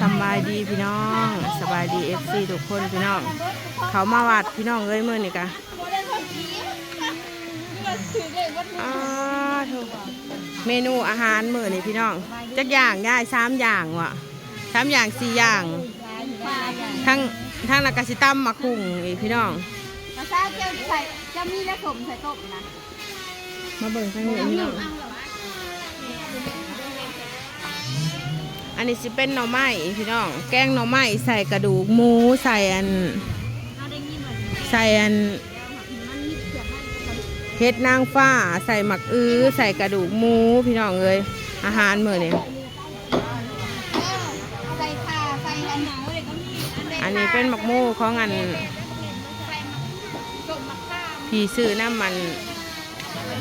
สำบายดีพี่น้องสบายดีเอฟซีทุกคนพี่น้อง เขามาวัดพี่น้องเอ้ยมื่อนี่กะอ้าวโถ่เมนูอาหารมื่อนี่พี่น้องจักอย่างย่ายสามอย่างวะสามอย่างสี่อย่าง ทั้งทั้งนักกสิตั้มมาคุงอีกพี่น้องมาซาเจ้าใส่จะมีและสมใส่ต้มนะมาเบิ่งทั้งนี้พี่น้อง อันนี้สิเป็นหน่อไม้พี่น้อง แกงหน่อไม้ใส่กระดูกหมูใส่อัน ใส่อันเฮ็ดนางฟ้าใส่หมักอื้อใส่กระดูกหมูพี่น้องเอ้ยอาหารมื้อนี้ใส่ข่าใส่อันหนาวเลยก็มีอันนี้เป็นหมักหมูของอันใส่ต้มมะขามพี่ซื้อน้ำมัน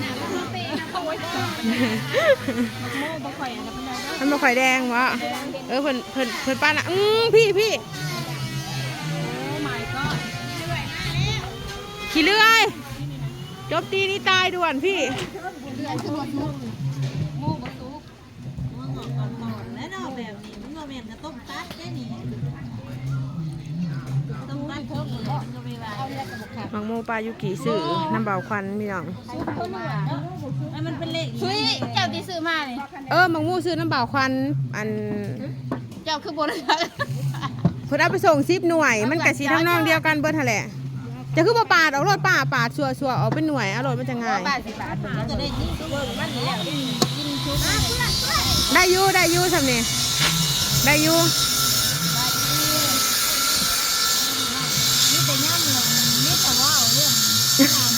หนาวมะเปย์เอาไว้ก่อนโม่บ่ข่อยอัน นั้นได้มันบ่ค่อยแดงวะเออเพิ่นเพิ่นเพิ่นป้าน่ะอือพี่พี่โอ้ my god ขี้เลื่อยจบตีนี่ตายด่วนพี่เดือนคือบ่ซุกโม่บ่ซุกแล้วเนาะแบบนี้มันก็แม่นกระต้มตัดได้นี่ต้มตัดเพิ่มเลยมันก็ไม่ว่าเอาแล้วก็บ่ขาดหมักหมูปลายุกิซื้อน้ำเบาควันพี่น้องซุก เพิ่นว่าไอ้มันเป็นเลขเฮ้ยเจ้าที่ซื้อมานี่เออหมักหมูซื้อน้ำเบาควันอันเจ้าคือบ่ได้เพิ่นเอาไปส่งซิปหน่วย มันกะสีทั้งน้องเดียวกันเบิดหั่นแหละจะคือบ่ปาดออกรถป่าปาดชัวชัวๆออกเป็นหน่วยเอารถมันจะง่ายบาทสิบาทมันก็ได้นี่ก็เบิ่งมันนี่แหละกินชุบได้อยู่ได้อยู่สำนี่ได้อยู่นี่แต่ย่ำเลยนี่แต่ว่าเรื่องเนี่ย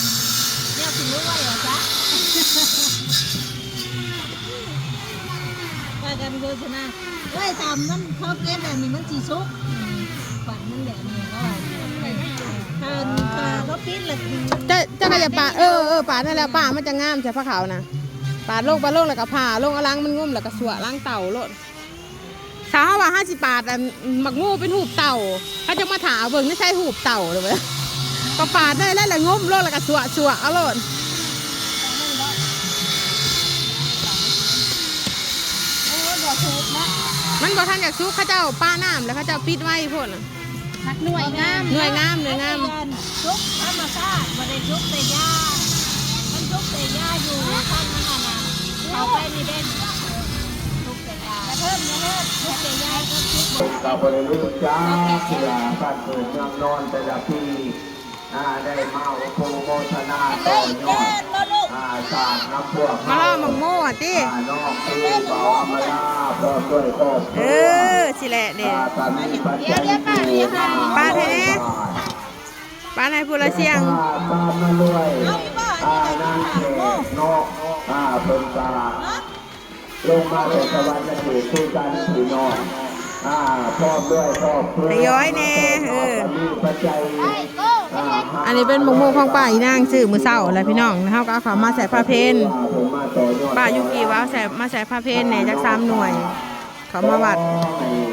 กันโดยชนะเฮ้ยตามมันเขาเก็บแบบนี้มันสีชุกฝันมันแบบนี้ก็ทานทาเขาปิ้นเลยจะจะก็อย่าป่าเออเออป่านั่นแหละป่ามันจะงามใช่พระเขาวนะป่าดลงป่าดลงแล้วก็ผ่าลงอล้างมันงุ่มแล้วก็สวล้างเต่าโลดสาวว่าห้าสิปาดอันหมักงูเป็นหูบเต่าเขาจะมาถามเบิ่งไม่ใช่หูบเต่าเลยเว้ยก็ปาได้แล้วแหละงุ่มโลงแล้วก็สวสวเอาโลด อ้บ่ซุกนะมันบอกท่านอยากซุกเข้าเจ้าป้าน้ำแล้วเข้าเจ้าปิดไว้พ่นน่ะ นักหน่วยงามหน่วยงามหน่วยงาม ชุกธรรมชาติบ่ได้ชุกแต่ยามันชุกแต่ยาอยู่ข้างนั้นน่ะเอาไปนี่เด่นชุกแต่ยาเพิ่มเพิ่มชุกแต่ยาก็ชุกกับบริลูกจ้าเสือบ้านเกิดเมืองนอนแต่ละปีอ่าได้มาโอโคโมทนาต่อยอดอ่าสร้างน้ำพวกมาล่อหมักโม่อะติ อ่านอกคือเบาอมราพร้ อมด้วยครอบคเอรัวอสิแหละเด็อ่าตอนนี้ปัจจัยสี่มาป้าแท้ป้าในพูละเสียงอ่าตามมาด้วยอ่านางเขตนอกอ่าเป็นตาลงมาเป็นสวรรค์เขตคือการผีนอกอ่าพร้อมด้วยครอบครัวแต่ย้อยแน่เออมีปัจจัย อันนี้เป็นหมกโมของป้าอีนางซื้อมือเศร้าอะไรพี่น้องนะครับก็เอาเขามาใส่ผ้าเพนป้ายุกีว่าใส่มาใส่ผ้าเพนเนี่ยจากสามหน่วย เขามาวัด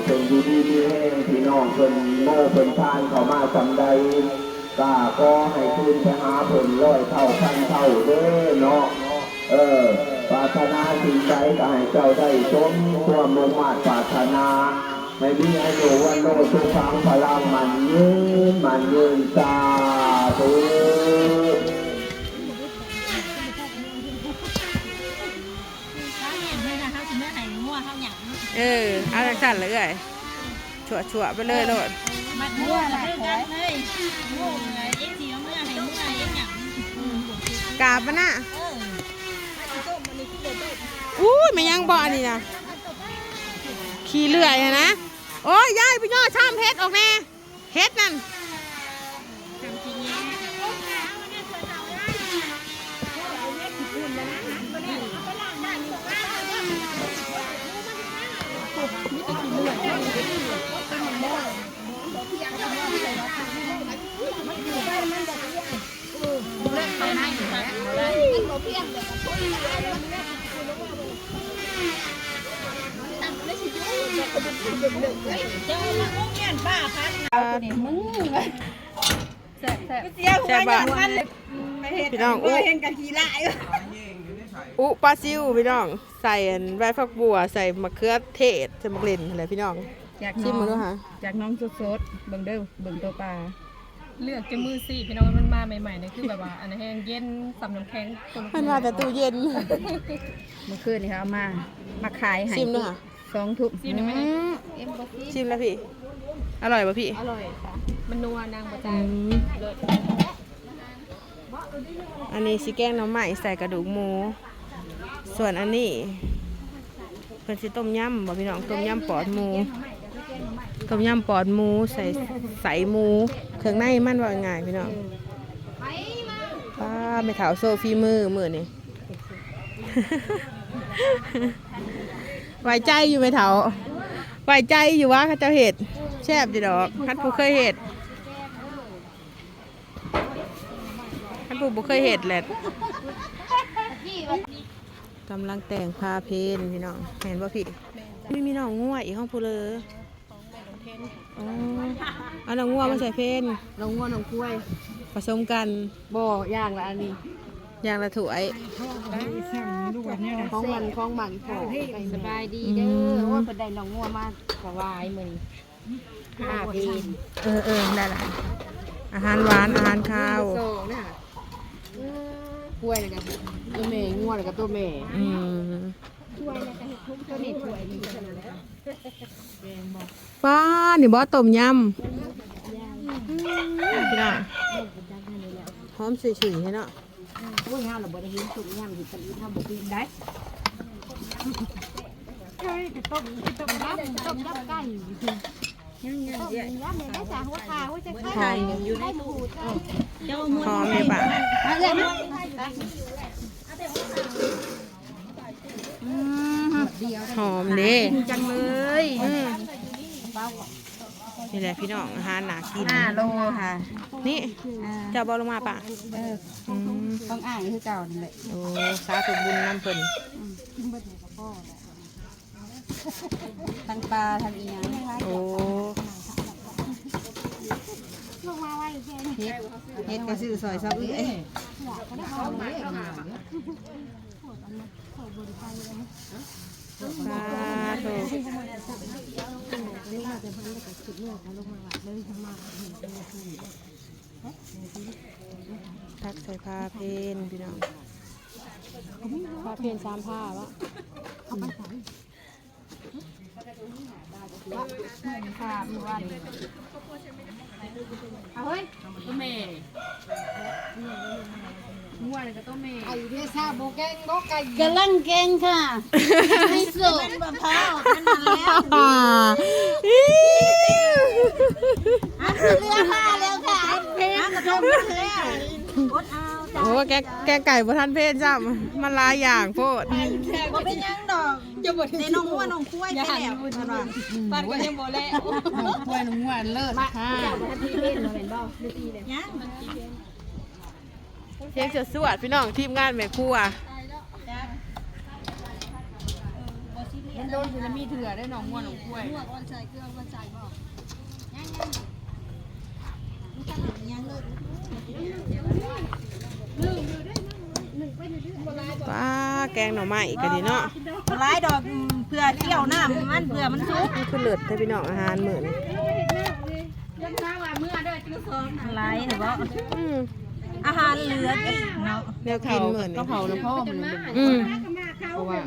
เป็นยูดีที่แห้งพี่น้องเป็นโม่เป็นทานเขามาจำใดกาก็ให้คืนไปหาผลร้อยเท่าพันเท่าเด้อเนาะเออปรารถนาสิ่งใดก็ให้เจ้าได้สมความมุ่งมั่นปรารถนา ไม่มีอายุวันโลสุขังพลังมันยืนมันยืนสาธุเขาหยั่งเลยนะเขาถึงเมื่อไหร่งัวเออเอาจากสั่นเลยเอ้ยชั่วชั่วๆไปเลยโลดมัดงัวละคือกันเลยงัวไงเอ็กซ์สียเมื่อไหร่เมื่อไหร่หยั่งกาบปะน่ะอู้ยไม่ยังบ่อนนี้นะขี่เลื่อยอะนะ โอ้ยยายไปย่อช่ามเฮ็ดออกแน่เฮ็ดนั่นไปให้อยู่ค่ะมันบ่เพียงแต่ก็คนละอันมันเนี่ เจ้าละมุ้งเงี้ยป้าพัดเอาตัวนี้มึงแซ่บเสียหัวยั่งมันเลยพี่น้องอุเห็นกันขี้ลายอุปลาซิวพี่น้อง ใส่ใบฟักบัว ใส่มะเขือเทศใส่มะเกล็นอะไรพี่น้องจากชิน้มองมือด้วยค่ะจากน้องสดๆเบิ่งเด้อเบิ่งตัวปลาเลือกจะมือสี่พี่น้องมันมาใหม่ๆเนี่ยคือแบบว่าอันนั้นแห้งเย็นสำน้ำแข็งมันมาแต่ตู้เย็นเมื่อคืนนี่เขาเอามามาขายให้ชิมด้วยค่ะ สองทุ่มซีนี่ไหมเอ็มบอฟีชิมแล้วพี่ อร่อยป่ะพี่ อร่อยค่ะ มันนัวนางประจาอืนมเลิศอันนี้สิแกงหน้ำใหม่ใส่กระดูกหมู ส่วนอันนี้เพิ่นสิต้มยำบ่พี่น้องต้มยำปอดหมู ต้มยำปอดหมูใส่ใส่หมู เครื่องในมันว่าง่ายพี่น้องป้าไม่ถาวโซฟีมือมือนี่ ไว้ใจอยู่ไหมเถาไว้ใจอยู่ว่าเขาเจ้าเห็ดแซ่บจีดอกฮัดผู้เคยเห็ดฮัดผู้บ่เคยเห็ดแหละกำลังแต่งพาเพนพี่น้องเห็นป่ะพี่ไม่มีน้องง่วอีกห้องผู้เลยอ๋อเอาน้องง่วมาใส่เพนน้องงัวน้องกล้วยผสมกันบ่อย่างละอันนี้ อย่างละถ้วยของมันของมันพอสบายดีเด้อโอ้ยเพิ่นได้น้องงัวมาถวายมื้อนี้ห้าเพนเออเออได้ละอาหารหวานอาหารข้าวโซ่เนี่ยกล้วยแล้วก็ตัวแม่งัวแล้วก็ตัวแม่อืมตัวนี้ถ้วยนี่ป้านี่บอต้มยำพี่น้องหอมฉุยๆให้เนาะโอ้ยห้าเราบ่ได้เห็นสุกย่ำสิตะลีทำบ่เป็นได้ยังยังเดี๋ยวหอมหอมเลยปะหอมเด้จังเลยอืม นี่แหละพี่น้องอาหารหนากิน ห้าโลค่ะนี่เจะบอลงมาปะเอออืมต้องอ่างคือเก่านั่นแหละโอ้สาธุบุญน้ำเพิ่นทั้งปลาทั้งอีหยังโอ้เฮ็ดเฮ็ดก็ซื้อซอยซับเอ้ย สาธุทักใส่ผ้าเพนพี่น้องผ้าเพนสามผ้าวะค่ะมีวันเอาเฮ้ยตัวแม่งั วแล้วก็ตัวแม่กำลังเก่งค่ะไม่สุกมะพร้าวขนาดแล้วอันคือเรือผ้าแล้วค่ะเพลงกระทงแล้วอดเอาโอ้แกแกไก่บ่ทันเพศจ้ะมันหลายอย่างโพดบ่เป็นหยังดอกในน้องหัวน้องคุ้ยไปแล้วเพิ่นว่าบ้านก็ยังบ่แล้วกล้วยน้องงัวเลิศค่ะยังเพียง เสือสวดพี่น้องทีมงานแม่ครัวมันโดนสึนามิเถื่อได้น้องงัวน้องกล้วยป้าแกงหน่อไม้ก็ดีเนาะหลายดอกเพื่อเที่ยวน้ำมันเพื่อมันสุกนี่คือเลิศให้พี่น้องอาหารมื้อนี้หลายเหรอบ่อืม อาหารเหลืออีกเนาะแนวกินมื้อนี้กะเพราน้ำพ่อมันเลยอืมเพราะว่า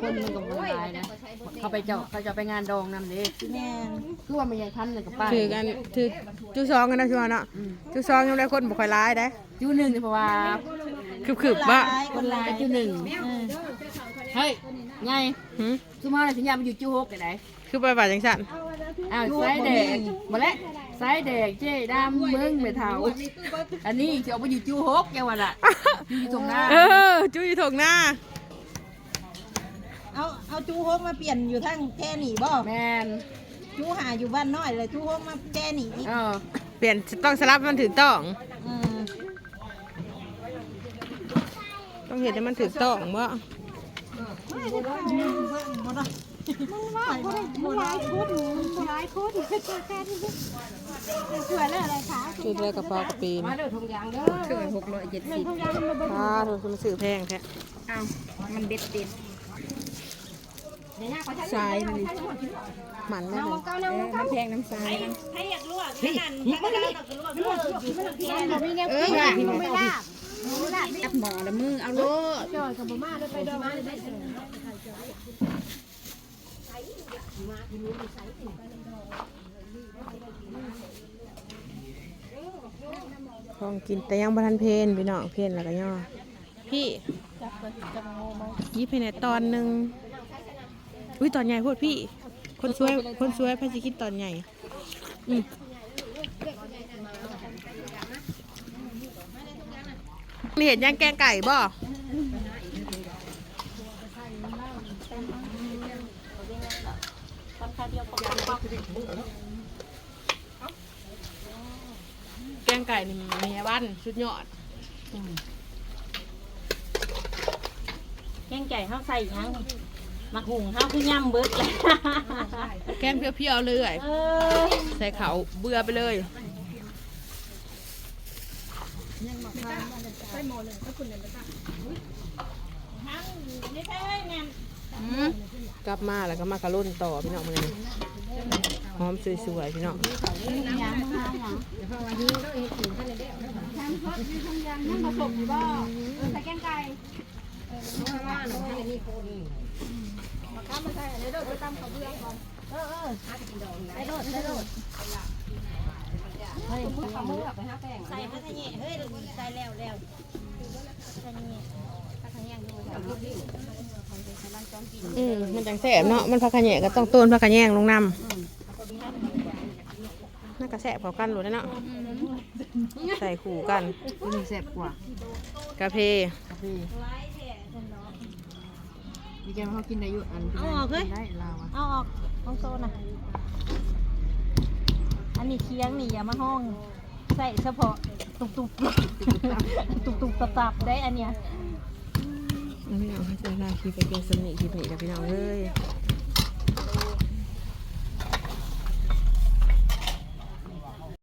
คนมันก็บ่หลายนะเขาไปเจ้าเขาจะไปงานดองนำเด้แม่นคือว่ามันยังทันเลยกับป้าถือกันถือจุซองกันนะชัวเนาะจุซองยังได้คนบ่ค่อยร้ายได้จูหนึ่งนี่เพราะว่าคึบๆบ่คนลายจูหนึ่งเฮ้ย ไงหึสุมาเลยสัญญามันอยู่จูหกไงไหนคือไปว่าจังซั่นอ้าวสายแดงมาแล้วสายแดงเจ๊ดำเมืองไม่เท่าอันนี้จะเอาไปอยู่จูหกแกวันละอยู่ตรงหน้าเออจุอยู่ถงหน้าเอาเอาจูฮกมาเปลี่ยนอยู่ทางแค่นี่บ่แมนจูหาอยู่บ้านน้อยเลยจูฮกมาแค่นี่อีกเออเปลี่ยนต้องสลับมันถูกต้องอืมต้องเห็นให้มันถูกต้องบ่ จุดเลยกระเพาะกระปีนมาเด้อทงยางเด้อเกิดหกร้อยเจ็ดสิบอ่าถูกมันสื่อแพงแท้อ้าวมันเด็ดเด็ดทรายมันนี่หมันเลยน้ำแพงน้ำใสให้อยากลวกนั่นนั่นถ้าเราก็ลวกลวกอยู่ที่มันเพี้ยนบ่มีแนวกินอะไม่ลาบจับหมอละมือเอาโลดจอยกับบ่มาเลยไปดอกมาเลยได้ ของกินแต่ยังบทันเพนพี่น้องเพนแล้วก็ย่อ พี่ยิบให้ในตอนหนึ่งอุ้ยตอนใหญ่โพดพี่ คนช่วยคนช่วยพระสิคิดตอนใหญ่อืมมีเห็นย่างแกงไก่บ่ แกงไก่นี่มีวันชุดยอดแกงไก่ข้าวใส่ยังมักหุงข้าวคือย่ำเบิดเลยแกงเพียวๆเลยเออใส่เขาเบื่อไปเลยนี่ใช่แม่กลับมาแล้วก็มากระลุ่นต่อพี่น้องมือนี้ หอมสวยๆพี่น้องใส่พัทะเยเฮ้ยใส่แล้วแล้วพัทะเยพัทะเยดูแบบอืมมันจังแสบเนาะมันผักขะแหน่ก็ต้องต้นผักขะแยงลงน้ำน่า กระแสบพอกันหลุดเนาะใส่ขู่กันนี่แซ่บกว่ากระเพมีแกเขากินได้อยู่อันเอาออกเลย ได้ลาวอะเอาออกห้องโซนอะ อันนี้เคียงนี่อย่ามาห้อง ใส่เฉพาะตุกตุกตุกตุกตับตับได้อันเนี้ยพี่น้องให้เจอหน้าคลิปไปเกมสนิทคลิปนี้กับพี่น้องเลย